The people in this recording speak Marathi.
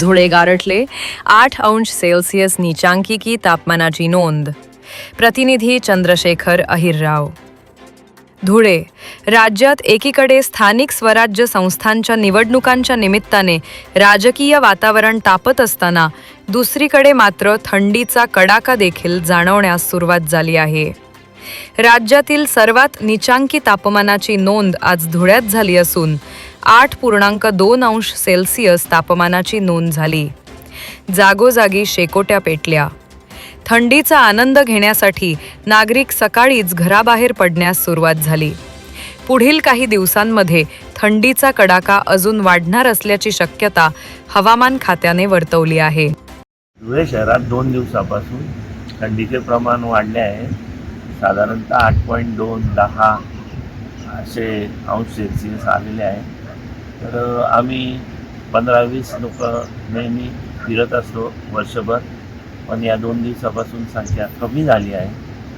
धुळे गारठले आठ अंश सेल्सिअस नीचांकिकी तापमानाची नोंद. प्रतिनिधी चंद्रशेखर अहिरराव. धुळे राज्यात एकीकडे स्थानिक स्वराज्य संस्थांच्या निवडणुकांच्या निमित्ताने राजकीय वातावरण तापत असताना दुसरीकडे मात्र थंडीचा कडाका देखील जाणवण्यास सुरुवात झाली आहे. राज्यातील सर्वात निचांकी तापमानाची नोंद आज धुळ्यात झाली असून आठ पूर्णांक दोन अंश सेल्सिअस तापमानाची नोंद झाली. जागोजागी शेकोट्या पेटल्या. थंडीचा आनंद घेण्यासाठी नागरिक सकाळीच घराबाहेर पडण्यास सुरुवात झाली. पुढील काही दिवसांमध्ये थंडीचा कडाका अजून वाढणार असल्याची शक्यता हवामान खात्याने वर्तवली आहे. धुळे शहरात दोन दिवसापासून थंडीचे प्रमाण वाढले आहे. साधारणतः आठ पॉईंट दोन दहा असे अंश सेल्सिअस आलेले आहे. तर आम्ही पंधरा वीस लोक नेहमी फिरत असतो वर्षभर. पण या दोन दिवसापासून संख्या कमी झाली आहे.